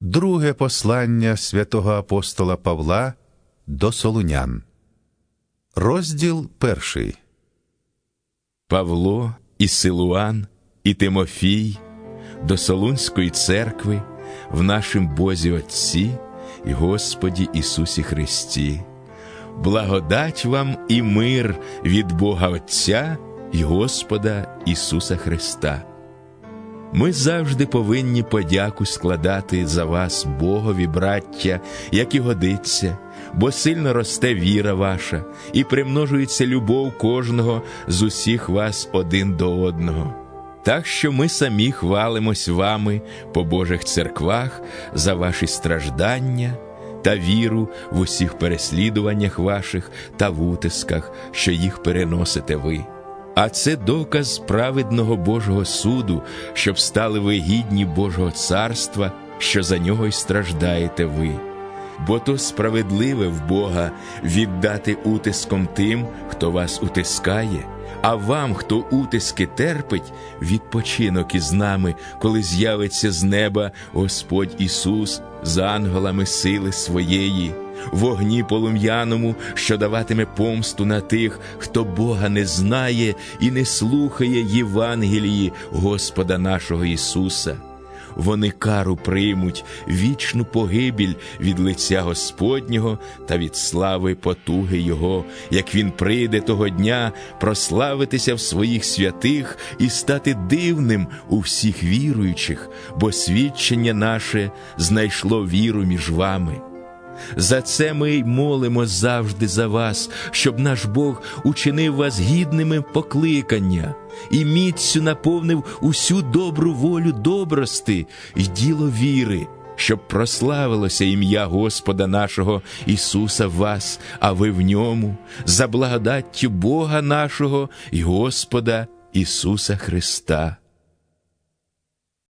Друге послання святого апостола Павла до Солунян. Розділ перший. Павло і Силуан, і Тимофій до Солунської церкви в нашім Бозі Отці і Господі Ісусі Христі. Благодать вам і мир від Бога Отця і Господа Ісуса Христа. Ми завжди повинні подяку складати за вас, Богові, браття, як і годиться, бо сильно росте віра ваша, і примножується любов кожного з усіх вас один до одного. Так що ми самі хвалимось вами по Божих церквах за ваші страждання та віру в усіх переслідуваннях ваших та в утисках, що їх переносите ви. А це доказ праведного Божого суду, щоб стали ви гідні Божого царства, що за нього й страждаєте ви. Бо то справедливе в Бога віддати утиском тим, хто вас утискає, а вам, хто утиски терпить, відпочинок із нами, коли з'явиться з неба Господь Ісус з ангелами сили своєї вогні полум'яному, що даватиме помсту на тих, хто Бога не знає і не слухає Євангелії Господа нашого Ісуса. Вони кару приймуть вічну погибіль від лиця Господнього та від слави потуги Його, як Він прийде того дня прославитися в своїх святих і стати дивним у всіх віруючих, бо свідчення наше знайшло віру між вами. За це ми й молимо завжди за вас, щоб наш Бог учинив вас гідними покликання і міцю наповнив усю добру волю добрости й діло віри, щоб прославилося ім'я Господа нашого Ісуса в вас, а ви в ньому, за благодаттю Бога нашого і Господа Ісуса Христа.